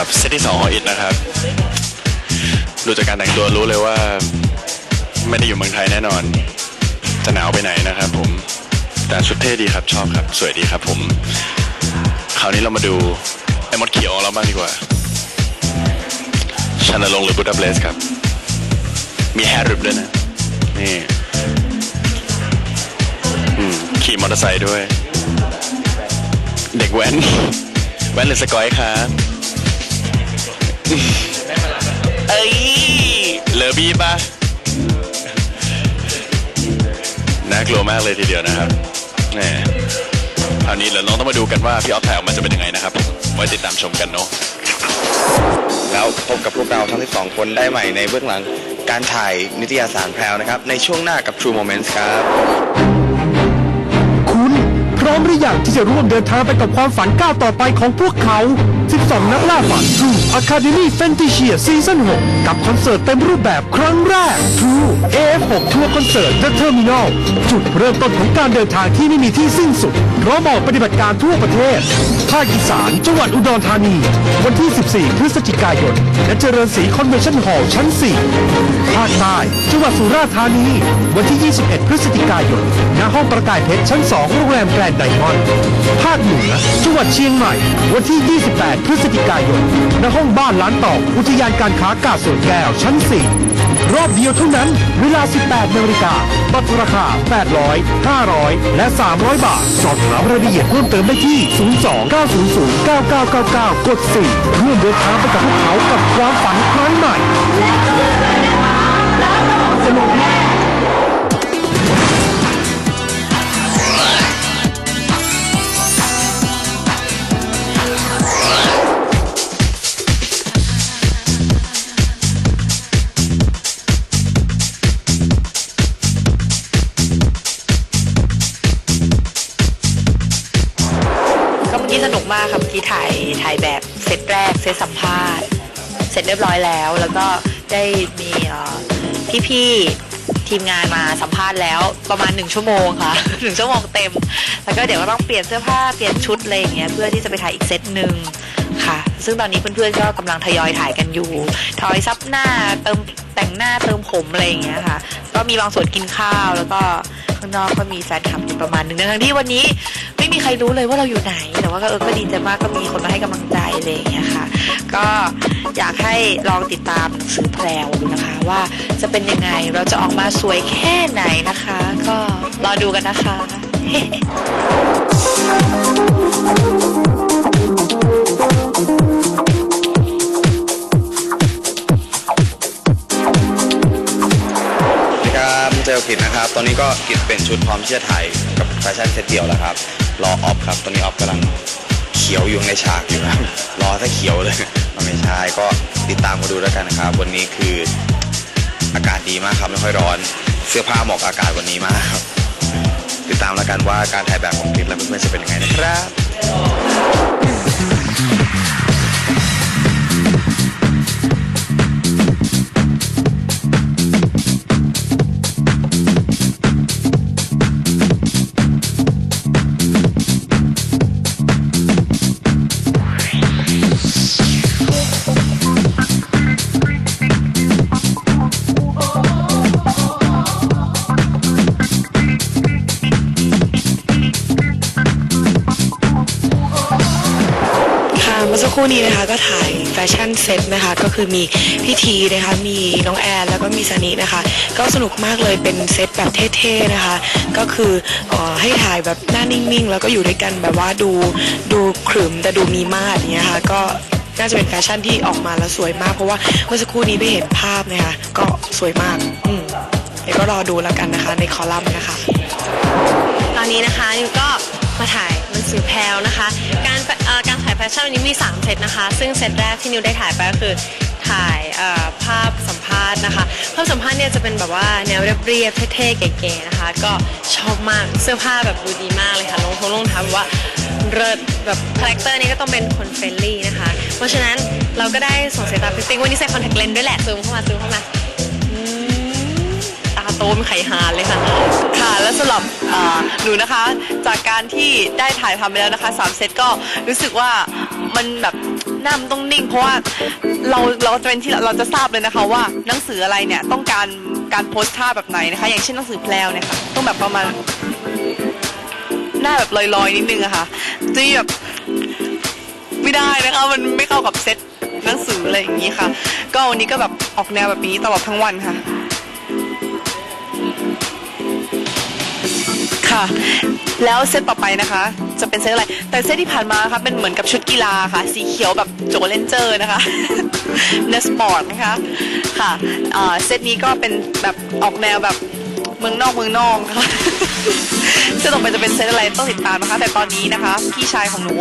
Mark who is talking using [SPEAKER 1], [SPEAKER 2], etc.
[SPEAKER 1] ับเซตที่สองของอิดนะครับ ดูจากการแต่งตัวรู้เลยว่าไม่ได้อยู่เมืองไทยแน่นอน จะหนาวไปไหนนะครับผม แต่ชุดเท่ดีครับชอบครับ สวยดีครับผม คราวนี้เรามาดูไอ้มดเขียวของเราบ้างดีกว่าชันลงหรือบูดาเบสครับ มีแฮร์ริบด้วยนะ นี่ขี่มอเตอร์ไซค์ด้วย เด็กแว้น แว้นหรือสกอยครับ เอ้ยเหลือบีปะน่ากลัวมากเลยทีเดียวนะครับแหมคราวนี้เราลองต้องมาดูกันว่าพี่ออฟถ่ายออกมาจะเป็นยังไงนะครับ ไว้ติดตามชมกันเนาะ
[SPEAKER 2] แล้วพบกับพวกเราทั้งสองคนได้ใหม่ในเบื้องหลังการถ่ายนิตยสารแพรวนะครับ ในช่วงหน้ากับ True Moments ครับ
[SPEAKER 3] รือยังที่จะร่วมเดินทางไปกับความฝันก้าวต่อไปของพวกเขา 12 นักล่าฝัน True Academy Fantasia Season 6 กับคอนเสิร์ตเต็มรูปแบบครั้งแรก True 6ทัวร์คอนเสิร์ต The Terminal จุดเริ่มต้นของการเดินทางที่ไม่มีที่สิ้นสุดพร้อมออกปฏิบัติการทั่วประเทศ ภาคอีสาน จังหวัดอุดรธานี วันที่ 14 พฤศจิกายนณเจริญศรีคอนเวนชั่นฮอลล์ชั้น 4 ภาคใต้ จังหวัดสุราษฎร์ธานี วันที่ 21 พฤศจิกายน ณ ห้องประกายเพชรชั้น 2 โรงแรมแกรนด์ไดมอนด์ ภาคเหนือ จังหวัดเชียงใหม่ วันที่ 28 พฤศจิกายน ณ ห้องบ้านล้านตอกอุทยานการค้ากาดสวนแก้วชั้น 4 รอบเดียวเท่านั้น เวลา8นาฬิกาบัตรราคา 800 500 และ 300 บาท สอบถามรายละเอียดเพิ่มเติมได้ที่ 02 900 9999 กด 4 ร่วมเดินทางไปกับพวกเขากับความฝันครั้งใหม่
[SPEAKER 4] กี้สนุกมากค่ะเมื่อกี้ถ่ายถ่ายแบบเซตแรกเซตสัมภาษณ์ เสร็จเรียบร้อยแล้ว แล้วก็ได้มีเอ่พี่ๆทีมงานมาสัมภาษณ์แล้วประมาณหนึ่งชั่วโมงค่ะหนึ่งชั่วโมงเต็ม แล้วก็เดี๋ยวก็ต้องเปลี่ยนเสื้อผ้าเปลี่ยนชุดอะไรอย่างเงี้ยเพื่อที่จะไปถ่ายอีกเซตหนึ่ง ค่ะ ซึ่งตอนนี้เพื่อนๆก็กำลังทยอยถ่ายกันอยู่ ทอยซับหน้าเติมแต่งหน้าเติมผมอะไรอย่างเงี้ยค่ะ ก็มีบางส่วนกินข้าวแล้วก็ข้างนอกก็มีแฟนคลับอยู่ประมาณหนึ่งทั้งที่วันนี้ไม่มีใครรู้เลยว่าเราอยู่ไหน แต่ว่าก็เออก็ดีใจมากก็มีคนมาให้กำลังใจอะไรอย่างเงี้ยค่ะ ก็อยากให้ลองติดตามหนังสือแพรวดูนะคะว่าจะเป็นยังไงเราจะออกมาสวยแค่ไหนนะคะ ก็รอดูกันนะคะ
[SPEAKER 2] กิจนะครับ ตอนนี้ก็กิจเป็นชุดพร้อมที่จะถ่ายกับแฟชั่นเซตเดียวแล้วครับ รอออฟครับ ตอนนี้ออฟกำลังเขียวอยู่ในฉากอยู่ครับ รอถ้าเขียวเลยมันไม่ใช่ก็ติดตามมาดูแล้วกันนะครับ วันนี้คืออากาศดีมากครับไม่ค่อยร้อน เสื้อผ้าเหมาะกับอากาศวันนี้มากครับติดตามแล้วกันว่าการถ่ายแบบของกิจและเพื่อนๆจะเป็นยังไงนะครับ
[SPEAKER 4] ครู่นี้นะคะก็ถ่ายแฟชั่นเซ็ตนะคะ ก็คือมีพี่ทีนะคะ มีน้องแอนแล้วก็มีสนินะคะ ก็สนุกมากเลยเป็นเซตแบบเท่ๆนะคะ ก็คือเอ่อให้ถ่ายแบบหน้านิ่งๆ แล้วก็อยู่ด้วยกันแบบว่าดูดูขรึมแต่ดูมีมาดอย่างเงี้ยค่ะก็น่าจะเป็นแฟชั่นที่ออกมาแล้วสวยมาก เพราะว่าเมื่อสักครู่นี้ไปเห็นภาพนะคะ ก็สวยมาก อืมเดี๋ยวก็รอดูแล้วกันนะคะในคอลัมน์นะคะ
[SPEAKER 5] ตอนนี้นะคะนิวก็ มาถ่ายหนังสือแพลวนะคะ การเอ่อการถ่ายแฟชั่นวันนี้มี 3 เซตนะคะ ซึ่งเซตแรกที่นิวได้ถ่ายไปก็คือถ่ายเอ่อภาพสัมภาษณ์นะคะภาพสัมภาษณ์เนี่ยจะเป็นแบบว่าแนวเรียบๆเท่ๆเก๋ๆนะคะ ก็ชอบมากเสื้อผ้าแบบดูดีมากเลยค่ะรองท้องรองเท้าแบบว่าเริดแบบคาแรคเตอร์นี้ก็ต้องเป็นคนเฟรนลี่นะคะ เพราะฉะนั้นเราก็ได้ส่งสายตาพิติ้งวันนี้ใส่คอนแทคเลนส์ด้วยแหละซูมเข้ามาซูมเข้ามา โตเป็นไข่หานเลยค่ะ
[SPEAKER 4] ค่ะ และสำหรับหนูนะคะ จากการที่ได้ถ่ายทำไปแล้วนะคะสามเซตก็รู้สึกว่ามันแบบ
[SPEAKER 6] หน้ามันต้องนิ่ง เพราะว่าเราเราจะเป็นที่เราจะทราบเลยนะคะว่าหนังสืออะไรเนี่ยต้องการการโพสท่าแบบไหนนะคะ อย่างเช่นหนังสือแพลวเนี่ยค่ะต้องแบบประมาณหน้าแบบลอยๆนิดนึงอะค่ะจะแบบไม่ได้นะคะมันไม่เข้ากับเซตหนังสืออะไรอย่างนี้ค่ะ ก็วันนี้ก็แบบออกแนวแบบนี้ตลอดทั้งวันค่ะ ค่ะ แล้วเซตต่อไปนะคะ จะเป็นเซตอะไร แต่เซตที่ผ่านมาค่ะเป็นเหมือนกับชุดกีฬาค่ะ สีเขียวแบบโจเลนเจอร์นะคะเนสปอร์ตนะคะค่ะเซตนี้ก็เป็นแบบออกแนวแบบเมืองนอกเมืองนอกค่ะเซตต่อไปจะเป็นเซตอะไรต้องติดตามนะคะ แต่ตอนนี้นะคะ พี่ชายของหนู